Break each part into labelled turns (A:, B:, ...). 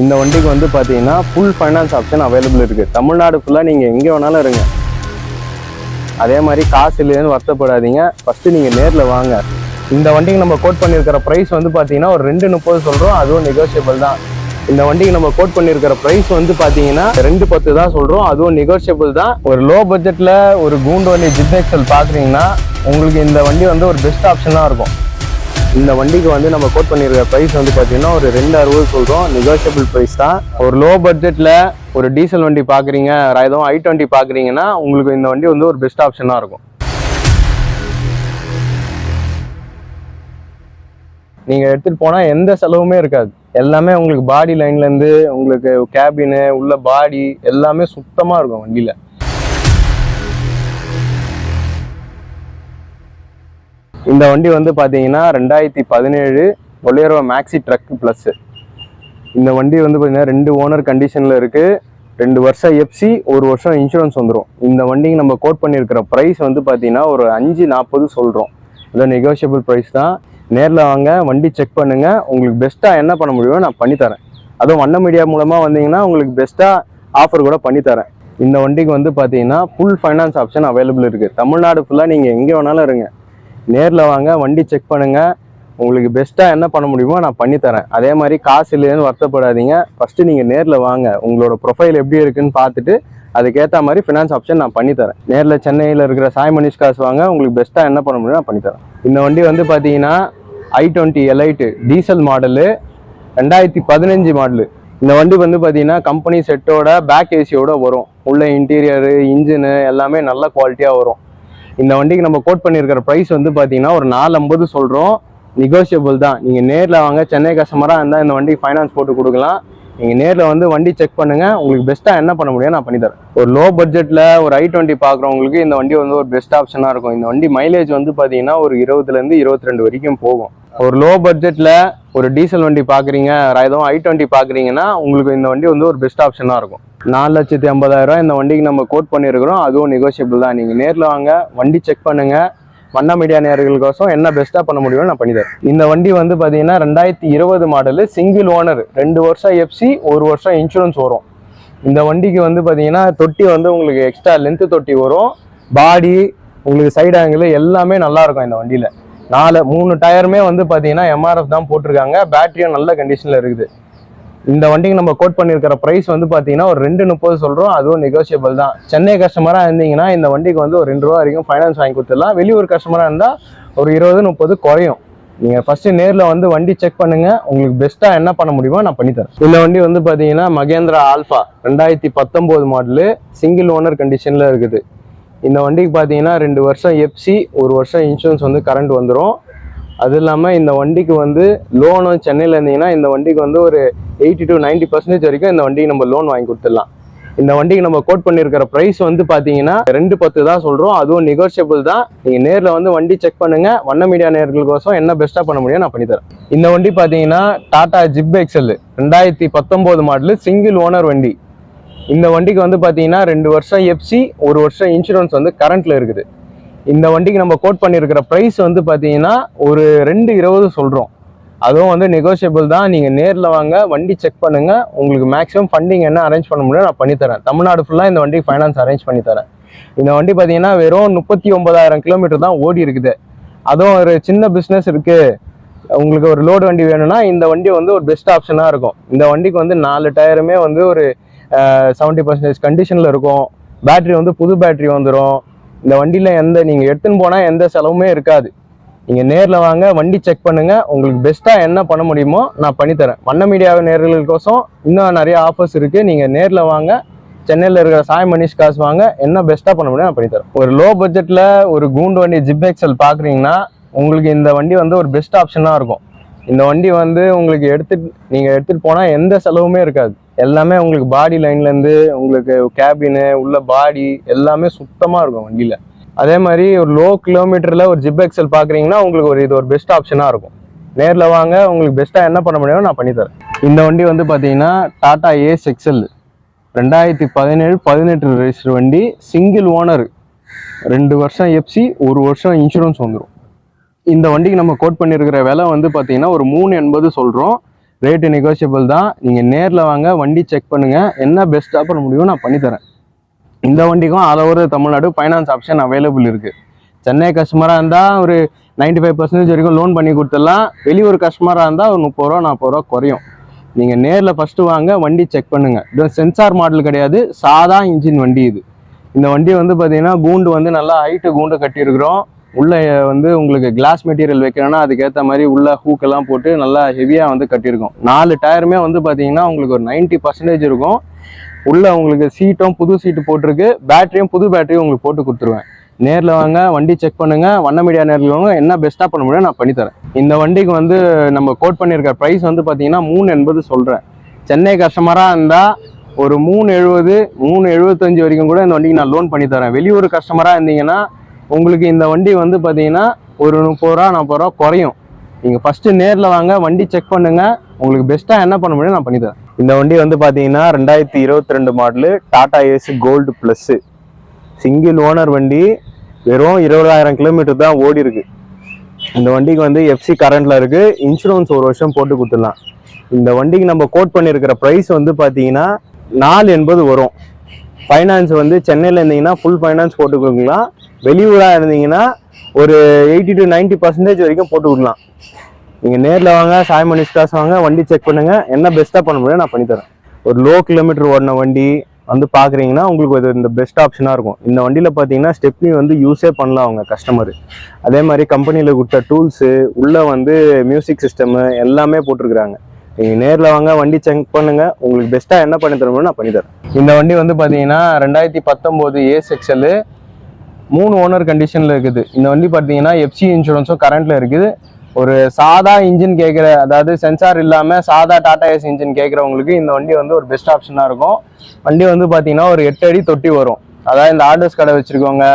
A: இந்த வண்டிக்கு வந்து பார்த்தீங்கன்னா ஃபுல் ஃபைனான்ஸ் ஆப்ஷன் அவைலபிள் இருக்குது தமிழ்நாடு ஃபுல்லாக நீங்கள் எங்கே வேணாலும் இருங்க. அதே மாதிரி காசு இல்லைன்னு வருத்தப்படாதீங்க. ஃபஸ்ட்டு நீங்கள் நேரில் வாங்க. இந்த வண்டிக்கு நம்ம கோட் பண்ணியிருக்கிற ப்ரைஸ் வந்து பார்த்தீங்கன்னா ஒரு ரெண்டு முப்பது சொல்கிறோம் அதுவும் நெகோஷியபிள் தான். இந்த வண்டிக்கு நம்ம கோட் பண்ணியிருக்கிற ப்ரைஸ் வந்து பார்த்தீங்கன்னா ரெண்டு பத்து தான் சொல்கிறோம் அதுவும் நெகோஷியபிள் தான். ஒரு லோ பட்ஜெட்டில் ஒரு கூண்டு வண்டி ஜிப் பார்க்குறீங்கன்னா உங்களுக்கு இந்த வண்டி வந்து ஒரு பெஸ்ட் ஆப்ஷனாக இருக்கும். இந்த வண்டிக்கு வந்து நம்ம கோட் பண்ணியிருக்க ப்ரைஸ் வந்து பார்த்தீங்கன்னா ஒரு ரெண்டு அறுபது சொல்கிறோம் நெகோஷியபிள் ப்ரைஸ் தான். ஒரு லோ பட்ஜெட்டில் ஒரு டீசல் வண்டி பார்க்குறீங்க எதுவும் ஐ டுவெண்ட்டி பார்க்குறீங்கன்னா உங்களுக்கு இந்த வண்டி வந்து ஒரு பெஸ்ட் ஆப்ஷனாக இருக்கும். நீங்கள் எடுத்துகிட்டு போனால் எந்த செலவுமே இருக்காது. எல்லாமே உங்களுக்கு பாடி லைன்லேருந்து உங்களுக்கு கேபினு உள்ள பாடி எல்லாமே சுத்தமாக இருக்கும் வண்டியில். இந்த வண்டி வந்து பார்த்தீங்கன்னா ரெண்டாயிரத்தி பதினேழு பொலேரோ மேக்ஸி ட்ரக் ப்ளஸ் இந்த வண்டி வந்து பார்த்தீங்கன்னா ரெண்டு ஓனர் கண்டிஷனில் இருக்குது ரெண்டு வருஷம் எஃப்சி ஒரு வருஷம் இன்சூரன்ஸ் வந்துடும் இந்த வண்டிக்கு நம்ம கோட் பண்ணியிருக்கிற ப்ரைஸ் வந்து பார்த்தீங்கன்னா ஒரு அஞ்சு நாற்பது சொல்கிறோம் இதான் நெகோஷியபிள் ப்ரைஸ் தான். நேரில் வாங்க வண்டி செக் பண்ணுங்கள் உங்களுக்கு பெஸ்ட்டாக என்ன பண்ண முடியுமோ நான் பண்ணித்தரேன் அதுவும் வண்ண மீடியா மூலமாக வந்தீங்கன்னா உங்களுக்கு பெஸ்ட்டாக ஆஃபர் கூட பண்ணித்தரேன் இந்த வண்டிக்கு வந்து பார்த்தீங்கன்னா ஃபுல் ஃபைனான்ஸ் ஆப்ஷன் அவைலபிள் இருக்குது தமிழ்நாடு ஃபுல்லாக நீங்கள் எங்கே வேணாலும் இருங்க. நேரில் வாங்க வண்டி செக் பண்ணுங்கள் உங்களுக்கு பெஸ்ட்டாக என்ன பண்ண முடியுமோ நான் பண்ணித்தரேன் அதே மாதிரி காசு இல்லைன்னு வருத்தப்படாதீங்க. ஃபஸ்ட்டு நீங்கள் நேரில் வாங்க. உங்களோட ப்ரொஃபைல் எப்படி இருக்குன்னு பார்த்துட்டு அதுக்கேற்ற மாதிரி ஃபினான்ஸ் ஆப்ஷன் நான் பண்ணித்தரேன் நேரில் சென்னையில் இருக்கிற சாய் மனிஷ் காசு வாங்க. உங்களுக்கு பெஸ்ட்டாக என்ன பண்ண முடியும் நான் பண்ணித்தரேன் இந்த வண்டி வந்து பார்த்தீங்கன்னா I twenty elite diesel model ரெண்டாயிரத்தி பதினஞ்சு மாடலு இந்த வண்டி வந்து பார்த்தீங்கன்னா கம்பெனி செட்டோட பேக் ஏசியோட வரும். உள்ள இன்டீரியரு இன்ஜினு எல்லாமே நல்ல குவாலிட்டியாக வரும். இந்த வண்டிக்கு நம்ம கோட் பண்ணியிருக்கிற ப்ரைஸ் வந்து பார்த்தீங்கன்னா ஒரு நாலு ஐம்பது சொல்கிறோம் நெகோஷியபிள் தான். நீங்கள் நேரில் வாங்க சென்னை கஸ்டமராக இருந்தால் இந்த வண்டிக்கு ஃபைனான்ஸ் போட்டு கொடுக்கலாம். நீங்கள் நேரில் வந்து வண்டி செக் பண்ணுங்கள் உங்களுக்கு பெஸ்ட்டாக என்ன பண்ண முடியும் நான் பண்ணித்தரேன் ஒரு லோ பட்ஜெட்டில் ஒரு ஐ டுவெண்ட்டி பார்க்குறவங்களுக்கு இந்த வண்டி வந்து ஒரு பெஸ்ட் ஆப்ஷனாக இருக்கும். இந்த வண்டி மைலேஜ் வந்து பார்த்தீங்கன்னா ஒரு இருபதுலேருந்து இருபத்தி ரெண்டு வரைக்கும் போகும். ஒரு லோ பட்ஜெட்டில் ஒரு டீசல் வண்டி பார்க்குறீங்க எதுவும் ஐ டுவெண்ட்டி பார்க்குறீங்கன்னா உங்களுக்கு இந்த வண்டி வந்து ஒரு பெஸ்ட் ஆப்ஷனாக இருக்கும். நாலு லட்சத்தி ஐம்பதாயிரம் இந்த வண்டிக்கு நம்ம கோட் பண்ணியிருக்கிறோம். அதுவும் நெகோஷியபிள் தான். நீங்கள் நேரில் வாங்க வண்டி செக் பண்ணுங்கள் வண்ணா மீடியா நேர்களுக்கோசம் என்ன பெஸ்ட்டாக பண்ண முடியுமோ நான் பண்ணித்தரேன். இந்த வண்டி வந்து பார்த்தீங்கன்னா ரெண்டாயிரத்தி இருபது மாடலு சிங்கிள் ஓனர் ரெண்டு வருஷம் எஃப்சி ஒரு வருஷம் இன்சூரன்ஸ் வரும். இந்த வண்டிக்கு வந்து பார்த்தீங்கன்னா தொட்டி வந்து உங்களுக்கு எக்ஸ்ட்ரா லென்த்து தொட்டி வரும். பாடி உங்களுக்கு சைடு ஆங்கிள் எல்லாமே நல்லாயிருக்கும் இந்த வண்டியில். நாலு மூணு டயருமே வந்து பார்த்தீங்கன்னா எம்ஆர்எஃப் தான் போட்டிருக்காங்க. பேட்டரியும் நல்ல கண்டிஷனில் இருக்குது. இந்த வண்டிக்கு நம்ம கோட் பண்ணியிருக்கிற ப்ரைஸ் வந்து பார்த்தீங்கன்னா ஒரு ரெண்டு முப்பது சொல்கிறோம் அதுவும் நெகோஷியபிள் தான். சென்னை கஸ்டமராக இருந்தீங்கன்னா இந்த வண்டிக்கு வந்து ஒரு ரெண்டு ரூபா வரைக்கும் ஃபைனான்ஸ் வாங்கி கொடுத்துடலாம். வெளியூர் கஸ்டமராக இருந்தால் ஒரு இருபது முப்பது குறையும். நீங்கள் ஃபஸ்ட்டு நேரில் வந்து வண்டி செக் பண்ணுங்கள் உங்களுக்கு பெஸ்ட்டாக என்ன பண்ண முடியுமோ நான் பண்ணித்தரேன் இந்த வண்டி வந்து பார்த்தீங்கன்னா மகேந்திரா ஆல்ஃபா ரெண்டாயிரத்தி பத்தொம்போது மாடலு சிங்கிள் ஓனர் கண்டிஷனில் இருக்குது. இந்த வண்டிக்கு பார்த்தீங்கன்னா ரெண்டு வருஷம் எஃப்சி ஒரு வருஷம் இன்சூரன்ஸ் வந்து கரண்ட் வந்துடும் அது இல்லாமல் இந்த வண்டிக்கு வந்து லோனும் சென்னையில் இருந்தீங்கன்னா இந்த வண்டிக்கு வந்து ஒரு எயிட்டி டு 90% பர்சன்டேஜ் வரைக்கும் இந்த வண்டிக்கு நம்ம லோன் வாங்கி கொடுத்துடலாம். இந்த வண்டிக்கு நம்ம கோட் பண்ணியிருக்கிற ப்ரைஸ் வந்து பார்த்தீங்கன்னா ரெண்டு பத்து தான் சொல்கிறோம் அதுவும் நெகோஷியபிள் தான். நீங்கள் நேரில் வந்து வண்டி செக் பண்ணுங்கள் வண்ண மீடியா நேர்களுக்கோசம் என்ன பெஸ்ட்டாக பண்ண முடியும் நான் பண்ணித்தரேன் இந்த வண்டி பார்த்தீங்கன்னா டாடா ஜிப் எக்ஸல் ரெண்டாயிரத்தி பத்தொம்போது மாடலு சிங்கிள் ஓனர் வண்டி. இந்த வண்டிக்கு வந்து பார்த்தீங்கன்னா ரெண்டு வருஷம் எஃப்சி ஒரு வருஷம் இன்சூரன்ஸ் வந்து கரண்ட்டில் இருக்குது. இந்த வண்டிக்கு நம்ம கோட் பண்ணியிருக்கிற ப்ரைஸ் வந்து பார்த்தீங்கன்னா ஒரு ரெண்டு இருபது சொல்கிறோம் அதுவும் வந்து நெகோஷியபிள் தான். நீங்கள் நேரில் வாங்க வண்டி செக் பண்ணுங்கள் உங்களுக்கு மேக்ஸிமம் ஃபண்டிங் என்ன அரேஞ்ச் பண்ண முடியும் நான் பண்ணித்தரேன். தமிழ்நாடு ஃபுல்லாக இந்த வண்டிக்கு ஃபைனான்ஸ் அரேஞ்ச் பண்ணி தரேன். இந்த வண்டி பார்த்தீங்கன்னா வெறும் முப்பத்தி ஒன்பதாயிரம் கிலோமீட்டர் தான் ஓடி இருக்குது. அதுவும் ஒரு சின்ன பிஸ்னஸ் இருக்குது உங்களுக்கு ஒரு லோடு வண்டி வேணும்னா இந்த வண்டி வந்து ஒரு பெஸ்ட் ஆப்ஷனாக இருக்கும். இந்த வண்டிக்கு வந்து நாலு டயருமே வந்து ஒரு செவன்ட்டி பர்சன்டேஜ் கண்டிஷனில் இருக்கும். பேட்டரி வந்து புது பேட்டரி வந்துடும் இந்த வண்டியில் எந்த நீங்கள் எடுத்துன்னு போனால் எந்த செலவுமே இருக்காது. நீங்கள் நேரில் வாங்க வண்டி செக் பண்ணுங்கள் உங்களுக்கு பெஸ்ட்டாக என்ன பண்ண முடியுமோ நான் பண்ணித்தரேன் வண்ண மீடியாவை நேர்களுக்கோசம் இன்னும் நிறைய ஆஃபர்ஸ் இருக்குது நீங்கள் நேரில் வாங்க சென்னையில் இருக்கிற சாய் மனிஷ் காசு வாங்க என்ன பெஸ்ட்டாக பண்ண முடியும் நான் பண்ணித்தரேன் ஒரு லோ பட்ஜெட்டில் ஒரு கூண்டு வண்டி ஜிப் எக்ஸல் பார்க்குறீங்கன்னா உங்களுக்கு இந்த வண்டி வந்து ஒரு பெஸ்ட் ஆப்ஷனாக இருக்கும். இந்த வண்டி வந்து உங்களுக்கு எடுத்துட்டு நீங்கள் எடுத்துகிட்டு போனால் எந்த செலவுமே இருக்காது. எல்லாமே உங்களுக்கு பாடி லைன்லேருந்து உங்களுக்கு கேபினு உள்ள பாடி எல்லாமே சுத்தமாக இருக்கும் வண்டியில். அதே மாதிரி ஒரு லோ கிலோமீட்டரில் ஒரு ஜிப் எக்ஸல் பார்க்குறீங்கன்னா உங்களுக்கு ஒரு இது ஒரு பெஸ்ட் ஆப்ஷனாக இருக்கும். நேரில் வாங்க உங்களுக்கு பெஸ்ட்டாக என்ன பண்ண முடியுமோ நான் பண்ணித்தரேன் இந்த வண்டி வந்து பார்த்தீங்கன்னா டாடா ஏஸ் எக்ஸல் ரெண்டாயிரத்தி பதினேழு பதினெட்டு ரெஜிஸ்டர் வண்டி சிங்கிள் ஓனர் ரெண்டு வருஷம் எஃப்சி ஒரு வருஷம் இன்சூரன்ஸ் வந்துடும் இந்த வண்டிக்கு நம்ம கோட் பண்ணியிருக்கிற விலை வந்து பார்த்தீங்கன்னா ஒரு மூணு எண்பது சொல்கிறோம் ரேட்டு நெகோஷியபிள் தான். நீங்கள் நேரில் வாங்க வண்டி செக் பண்ணுங்கள் என்ன பெஸ்ட்டாக பண்ண முடியுமோ நான் பண்ணித்தரேன் இந்த வண்டிக்கும் all over Tamil Nadu finance option available இருக்குது சென்னை கஸ்டமராக இருந்தால் ஒரு 95% ஃபைவ் பர்சன்டேஜ் வரைக்கும் லோன் பண்ணி கொடுத்துடலாம். வெளியூர் கஸ்டமராக இருந்தால் ஒரு முப்பது ரூபா நாற்பது ரூபா குறையும். நீங்கள் நேரில் ஃபஸ்ட்டு வாங்க வண்டி செக் பண்ணுங்கள் இது சென்சார் மாடல் கிடையாது. சாதா இன்ஜின் வண்டி இது. இந்த வண்டி வந்து பார்த்தீங்கன்னா கூண்டு வந்து நல்லா ஹைட்டு கூண்டு கட்டியிருக்கிறோம். உள்ள வந்து உங்களுக்கு கிளாஸ் மெட்டீரியல் வைக்கணும்னா அதுக்கேற்ற மாதிரி உள்ள ஹூக்கெல்லாம் போட்டு நல்லா ஹெவியாக வந்து கட்டியிருக்கோம். நாலு டயருமே வந்து பார்த்தீங்கன்னா உங்களுக்கு ஒரு 90% பர்சன்டேஜ் இருக்கும். உள்ள உங்களுக்கு சீட்டும் புது சீட்டு போட்டிருக்கு. பேட்டரியும் புது பேட்டரியும் உங்களுக்கு போட்டு கொடுத்துருவேன். நேரில் வாங்க வண்டி செக் பண்ணுங்க வண்ண மீடியா நேரில் வாங்க என்ன பெஸ்ட்டாக பண்ண முடியும் நான் பண்ணித்தரேன் இந்த வண்டிக்கு வந்து நம்ம கோட் பண்ணியிருக்க ப்ரைஸ் வந்து பார்த்தீங்கன்னா மூணு எண்பது சொல்கிறேன் சென்னை கஸ்டமராக இருந்தால் ஒரு மூணு எழுபது மூணு எழுபத்தஞ்சு வரைக்கும் கூட இந்த வண்டிக்கு நான் லோன் பண்ணி தரேன். வெளியூர் கஸ்டமராக இருந்தீங்கன்னா உங்களுக்கு இந்த வண்டி வந்து பார்த்தீங்கன்னா ஒரு முப்பது ரூபா நாற்பது ரூபா குறையும். நீங்கள் ஃபஸ்ட்டு நேரில் வாங்க வண்டி செக் பண்ணுங்கள் உங்களுக்கு பெஸ்ட்டாக என்ன பண்ண முடியும் நான் பண்ணித்தரேன் இந்த வண்டி வந்து பார்த்தீங்கன்னா ரெண்டாயிரத்தி இருபத்தி ரெண்டு model Tata Ace gold plus single owner வண்டி வெறும் இருபதாயிரம் கிலோமீட்டர் தான் ஓடி இருக்கு. இந்த வண்டிக்கு வந்து எஃப்சி கரண்ட்டில் இருக்கு. இன்சூரன்ஸ் ஒரு வருஷம் போட்டு கொடுத்துடலாம். இந்த வண்டிக்கு நம்ம கோட் பண்ணியிருக்கிற ப்ரைஸ் வந்து பார்த்தீங்கன்னா நாலு எண்பது வரும். ஃபைனான்ஸ் வந்து சென்னையில் இருந்தீங்கன்னா ஃபுல் ஃபைனான்ஸ் போட்டு கொடுக்கலாம். வெளியூராக இருந்தீங்கன்னா ஒரு எயிட்டி டு 90% பர்சன்டேஜ் வரைக்கும் போட்டு கொடுக்கலாம். நீங்கள் நேரில் வாங்க சாய் மணிஷ் காசு வாங்க வண்டி செக் பண்ணுங்க. என்ன பெஸ்ட்டாக பண்ண முடியும் நான் பண்ணித்தரேன் ஒரு லோ கிலோமீட்டர் ஓடின வண்டி வந்து பார்க்குறீங்கன்னா உங்களுக்கு இது இந்த பெஸ்ட் ஆப்ஷனாக இருக்கும். இந்த வண்டியில் பார்த்தீங்கன்னா ஸ்டெப்னி வந்து யூஸே பண்ணலாம் அவங்க கஸ்டமர் அதே மாதிரி கம்பெனியில் கொடுத்த டூல்ஸு உள்ளே வந்து மியூசிக் சிஸ்டமு எல்லாமே போட்டிருக்கிறாங்க. நீங்கள் நேரில் வாங்க வண்டி செக் பண்ணுங்கள் உங்களுக்கு பெஸ்ட்டாக என்ன பண்ணி தரணும்னு நான் பண்ணித்தரேன் இந்த வண்டி வந்து பார்த்தீங்கன்னா ரெண்டாயிரத்தி பத்தொம்போது ஏ செக்ஷலு மூணு ஓனர் கண்டிஷனில் இருக்குது. இந்த வண்டி பார்த்தீங்கன்னா எஃப்சி இன்சூரன்ஸும் கரண்ட்டில் இருக்குது. ஒரு சாதா இன்ஜின் கேட்குற அதாவது சென்சார் இல்லாமல் சாதா டாடா ஏஸ் இன்ஜின் கேட்குறவங்களுக்கு இந்த வண்டி வந்து ஒரு பெஸ்ட் ஆப்ஷனாக இருக்கும். வண்டி வந்து பார்த்தீங்கன்னா ஒரு எட்டு அடி தொட்டி வரும். அதாவது இந்த ஆர்டர்ஸ் கடை வச்சுருக்கவங்க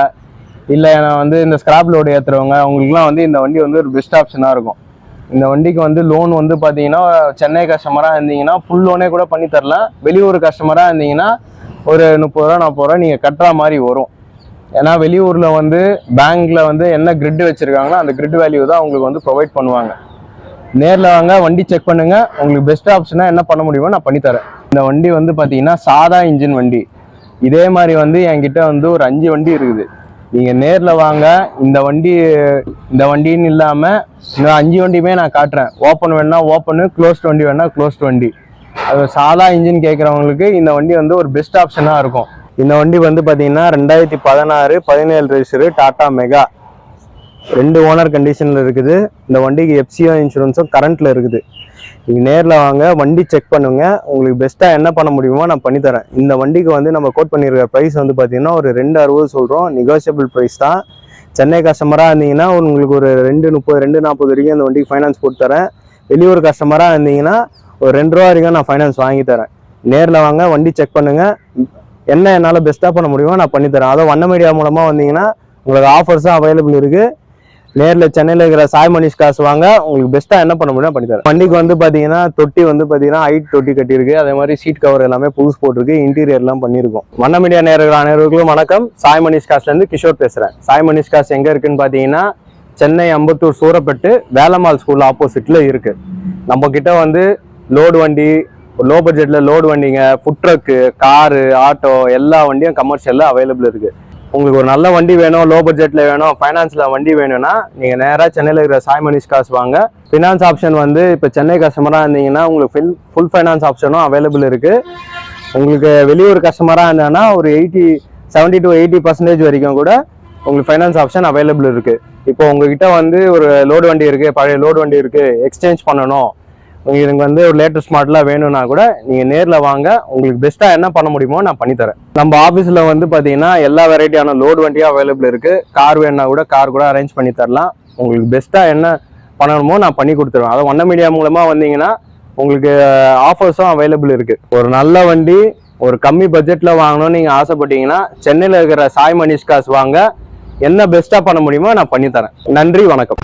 A: இல்லை வந்து இந்த ஸ்கிராப் லோடு ஏற்றுறவங்க அவங்களுக்குலாம் வந்து இந்த வண்டி வந்து ஒரு பெஸ்ட் ஆப்ஷனாக இருக்கும். இந்த வண்டிக்கு வந்து லோன் வந்து பார்த்தீங்கன்னா சென்னை கஸ்டமராக இருந்தீங்கன்னா ஃபுல் லோனே கூட பண்ணி தரலாம். வெளியூர் கஸ்டமராக இருந்தீங்கன்னா ஒரு முப்பது ரூபா நாற்பது ரூபா நீங்கள் கட்டுற மாதிரி வரும். ஏன்னா வெளியூரில் வந்து பேங்க்ல வந்து என்ன கிரிட் வச்சுருக்காங்களோ அந்த கிரிட் வேல்யூ தான் உங்களுக்கு வந்து ப்ரொவைட் பண்ணுவாங்க. நேரில் வாங்க வண்டி செக் பண்ணுங்க. உங்களுக்கு பெஸ்ட் ஆப்ஷனாக என்ன பண்ண முடியுமோ நான் பண்ணித்தரேன். இந்த வண்டி வந்து பார்த்தீங்கன்னா சாதா இன்ஜின் வண்டி. இதே மாதிரி வந்து என்கிட்ட வந்து ஒரு அஞ்சு வண்டி இருக்குது. நீங்கள் நேரில் வாங்க இந்த வண்டி இந்த வண்டின்னு இல்லாமல் இன்னும் அஞ்சு வண்டியுமே நான் காட்டுறேன். ஓப்பன் வேணா ஓப்பனு க்ளோஸ்ட் வண்டி வேணா க்ளோஸ்ட் வண்டி. அது சாதா இன்ஜின் கேட்குறவங்களுக்கு இந்த வண்டி வந்து ஒரு பெஸ்ட் ஆப்ஷனாக இருக்கும். இந்த வண்டி வந்து பார்த்தீங்கன்னா ரெண்டாயிரத்தி பதினாறு பதினேழு ரெஜிஸ்டரு டாடா மெகா ரெண்டு ஓனர் கண்டிஷனில் இருக்குது. இந்த வண்டிக்கு எஃப்சிஓ இன்சூரன்ஸும் கரண்ட்டில் இருக்குது. நீங்கள் நேரில் வாங்க வண்டி செக் பண்ணுங்க. உங்களுக்கு பெஸ்ட்டாக என்ன பண்ண முடியுமோ நான் பண்ணித்தரேன் இந்த வண்டிக்கு வந்து நம்ம கோட் பண்ணியிருக்க ப்ரைஸ் வந்து பார்த்தீங்கன்னா ஒரு ரெண்டு அறுபது சொல்கிறோம் நெகோஷியபிள் ப்ரைஸ் தான். சென்னை கஸ்டமராக இருந்தீங்கன்னா உங்களுக்கு ஒரு ரெண்டு முப்பது ரெண்டு நாற்பது வரைக்கும் இந்த வண்டிக்கு ஃபைனான்ஸ் போட்டு தரேன். வெளியூர் கஸ்டமராக இருந்தீங்கன்னா ஒரு ரெண்டு ரூபா வரைக்கும் நான் ஃபைனான்ஸ் வாங்கி தரேன். நேரில் வாங்க வண்டி செக் பண்ணுங்கள் என்ன என்னால் பெஸ்ட்டாக பண்ண முடியுமோ நான் பண்ணித்தரேன் அதுவும் வண்ண மீடியா மூலமாக வந்தீங்கன்னா உங்களுக்கு ஆஃபர்ஸும் அவைலபிள் இருக்குது நேரில் சென்னையில் இருக்கிற சாய் மணிஷ் காசு வாங்க உங்களுக்கு பெஸ்ட்டாக என்ன பண்ண முடியும் பண்ணித்தரேன் வண்டிக்கு வந்து பார்த்தீங்கன்னா தொட்டி வந்து பார்த்தீங்கன்னா ஹைட் தொட்டி கட்டியிருக்கு. அதே மாதிரி சீட் கவர் எல்லாமே புதுசு போட்டிருக்கு. இன்டீரியர்லாம் பண்ணியிருக்கோம். வண்ண மீடியா நேர்கள் அனைவருக்கும் வணக்கம். சாய் மணிஷ் காசுலேருந்து கிஷோர் பேசுகிறேன் சாய் மணிஷ் காசு எங்கே இருக்குன்னு பார்த்தீங்கன்னா சென்னை அம்பத்தூர் சூரப்பட்டு வேலம்மாள் ஸ்கூல் ஆப்போசிட்டில் இருக்குது நம்ம கிட்ட வந்து லோடு வண்டி லோ பட்ஜெட்டில் லோடு வண்டிங்க ஃபுட் ட்ரக்கு காரு ஆட்டோ எல்லா வண்டியும் கமர்ஷியலில் அவைலபிள் இருக்குது உங்களுக்கு ஒரு நல்ல வண்டி வேணும் லோ பட்ஜெட்டில் வேணும் ஃபைனான்ஸில் வண்டி வேணும்னா நீங்கள் நேராக சென்னையில் இருக்கிற சாய் மணிஷ் காசு வாங்க. ஃபினான்ஸ் ஆப்ஷன் வந்து இப்போ சென்னை கஸ்டமராக இருந்தீங்கன்னா உங்களுக்கு ஃபில் ஃபுல் ஃபைனான்ஸ் ஆப்ஷனும் அவைலபிள் இருக்குது உங்களுக்கு வெளியூர் கஸ்டமராக இருந்தாங்கன்னா ஒரு eighty seventy to eighty percentage வரைக்கும் கூட உங்களுக்கு ஃபைனான்ஸ் ஆப்ஷன் அவைலபிள் இருக்கு. இப்போ உங்ககிட்ட வந்து ஒரு லோடு வண்டி இருக்கு பழைய லோடு வண்டி இருக்கு எக்ஸ்சேஞ்ச் பண்ணணும். எனக்கு வந்து ஒரு லேட்டஸ்ட் மாடலாக வேணும்னா கூட நீங்கள் நேரில் வாங்க. உங்களுக்கு பெஸ்ட்டாக என்ன பண்ண முடியுமோ நான் பண்ணித்தரேன் நம்ம ஆஃபீஸில் வந்து பார்த்தீங்கன்னா எல்லா வெரைட்டியான லோடு வண்டியும் அவைலபிள் இருக்குது கார் வேணுன்னா கூட கார் கூட அரேஞ்ச் பண்ணி தரலாம். உங்களுக்கு பெஸ்ட்டாக என்ன பண்ணணுமோ நான் பண்ணி கொடுத்துருவேன். அதை ஒன்ன மீடியா மூலமாக வந்தீங்கன்னா உங்களுக்கு ஆஃபர்ஸும் அவைலபிள் இருக்குது ஒரு நல்ல வண்டி ஒரு கம்மி பட்ஜெட்டில் வாங்கணும்னு நீங்கள் ஆசைப்பட்டீங்கன்னா சென்னையில் இருக்கிற சாய் மணிஷ்காஸ் வாங்க. என்ன பெஸ்ட்டாக பண்ண முடியுமோ நான் பண்ணித்தரேன் நன்றி வணக்கம்.